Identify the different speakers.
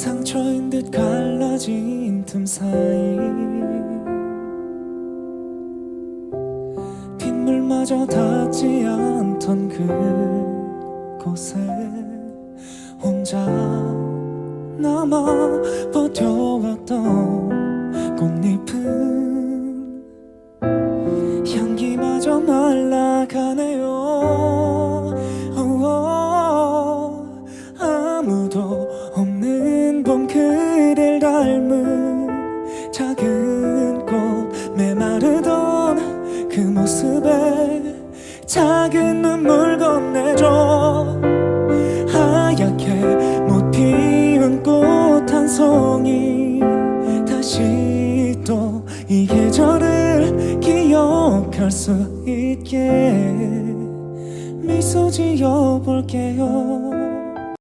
Speaker 1: 상처인 듯 갈라진 틈 사이. 빗물마저 닿지 않던 그곳에 혼자 남아 버텨왔던 꽃잎은 향기마저 날아가네요. 아무도 작은 꽃 메마르던 그 모습에 작은 눈물 건네줘. 하얗게 못 피운 꽃 한 송이 다시 또 이 계절을 기억할 수 있게 미소 지어볼게요